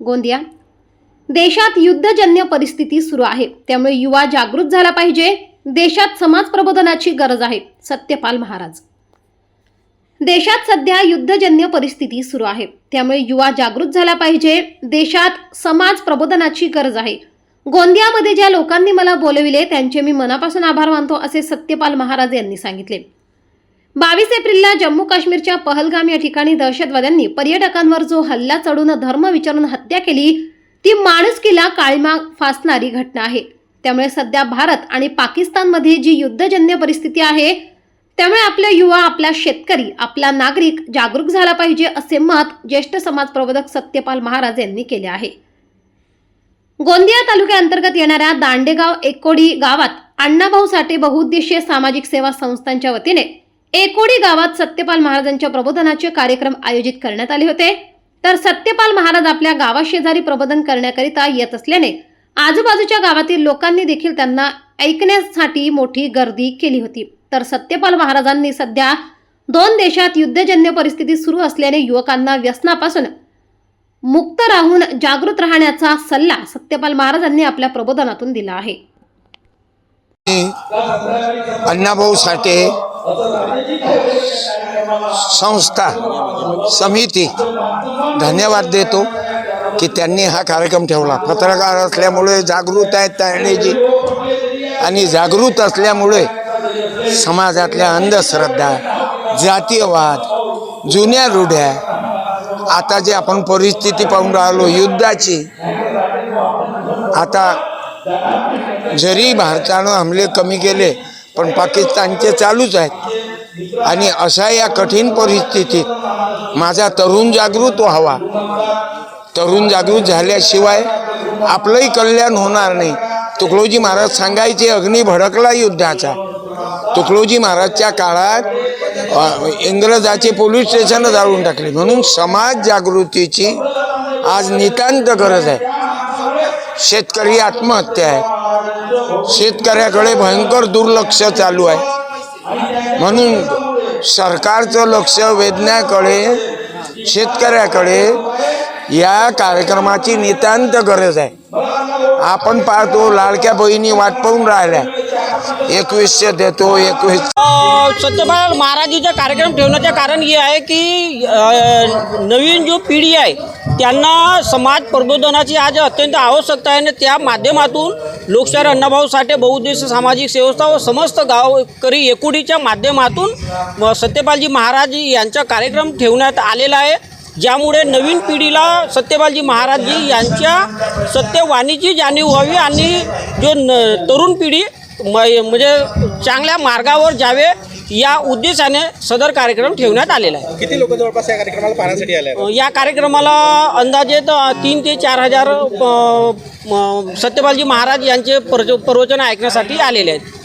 गोंदिया. देशात युद्धजन्य परिस्थिती सुरू आहे. त्यामुळे युवा जागृत झाला पाहिजे. देशात समाज प्रबोधनाची गरज आहे सत्यपाल महाराज. देशात सध्या युद्धजन्य परिस्थिती सुरू आहे. त्यामुळे युवा जागृत झाला पाहिजे. देशात समाज प्रबोधनाची गरज आहे. गोंदियामध्ये ज्या लोकांनी मला बोलविले त्यांचे मी मनापासून आभार मानतो असे सत्यपाल महाराज यांनी सांगितले. बावीस एप्रिलला जम्मू काश्मीरच्या पहलगाम या ठिकाणी दहशतवाद्यांनी पर्यटकांवर जो हल्ला चढून धर्म विचारून हत्या केली ती माणुसकीला काळीमा फासणारी घटना आहे. त्यामुळे सध्या भारत आणि पाकिस्तानमध्ये जी युद्धजन्य परिस्थिती आहे त्यामुळे आपले युवा आपला शेतकरी आपला नागरिक जागरूक झाला पाहिजे असे मत ज्येष्ठ समाज प्रबोधक सत्यपाल महाराज यांनी केले आहे. गोंदिया तालुक्याअंतर्गत येणाऱ्या दांडेगाव एकोडी गावात अण्णाभाऊ साठे बहुउद्देशीय सामाजिक सेवा संस्थांच्या वतीने एकोडी गावात सत्यपाल महाराजांच्या प्रबोधनाचे कार्यक्रम आयोजित करण्यात आले होते. तर सत्यपाल महाराज आपल्या गावाशेजारी प्रबोधन करण्याकरिता येत असल्याने आजूबाजूच्या गावातील लोकांनी देखील त्यांना ऐकण्यासाठी मोठी गर्दी केली होती. तर सत्यपाल महाराजांनी सध्या दोन देशात युद्धजन्य परिस्थिती सुरू असल्याने युवकांना व्यसनापासून मुक्त राहून जागृत राहण्याचा सल्ला सत्यपाल महाराजांनी आपल्या प्रबोधनातून दिला आहे. अण्णाभाऊ साठे संस्था समिती धन्यवाद देतो की त्यांनी हा कार्यक्रम ठेवला. पत्रकार असल्यामुळे जागृत आहेत तारणेजी आणि जागृत असल्यामुळे समाजातल्या अंधश्रद्धा जातीयवाद जुन्या रूढ्या आता जे आपण परिस्थिती पाहून राहिलो युद्धाची आता जरी भारतानं हमले कमी केले पण पाकिस्तानचे चालूच आहेत. आणि अशा या कठीण परिस्थितीत माझा तरुण जागृत व्हावा. तरुण जागृत झाल्याशिवाय आपलंही कल्याण होणार नाही. तुकडोजी महाराज सांगायचे अग्नी भडकला युद्धाचा. तुकडोजी महाराजच्या काळात इंग्रजाचे पोलीस स्टेशन जाळून टाकले. म्हणून समाज जागृतीची आज नितांत गरज आहे. शेतकरी आत्महत्या आहे. शेतकऱ्याकडे भयंकर दुर्लक्ष चालू आहे. म्हणून सरकारचं लक्ष वेधण्याकडे शेतकऱ्याकडे या कार्यक्रमाची नितांत गरज आहे. आपण पाहतो लाडक्या बहिणी वाट पाहून राहिल्या. एकवीसशे देतो एकवीस सत्यपाल महाराजीचा कार्यक्रम ठेवण्याचे कारण हे आहे की नवीन जो पिढी आहे त्यांना समाज प्रबोधनाची आज अत्यंत आवश्यकता आहे आणि त्या माध्यमातून लोकशाहीर अण्णाभाऊ साठे बहुउद्देशीय सामाजिक संस्था व समस्त गावकरी एकुडीच्या माध्यमातून सत्यपालजी महाराज यांचा कार्यक्रम ठेवण्यात आलेला आहे. ज्यामुळे नवीन पिढीला सत्यपालजी महाराजजी यांच्या सत्यवाणीची जाणीव व्हावी आणि जो न तरुण पिढी म्हणजे चांगल्या मार्गावर जावे या उद्देशाने सदर कार्यक्रम ठेवण्यात आलेला आहे किती लोक जवळपास या कार्यक्रमाला पाहण्यासाठी आले आहेत? या कार्यक्रमाला अंदाजे त- तीन ते चार हजार अ, म, सत्यपालजी महाराज यांचे प्रच प्रवचन ऐकण्यासाठी आलेले आहेत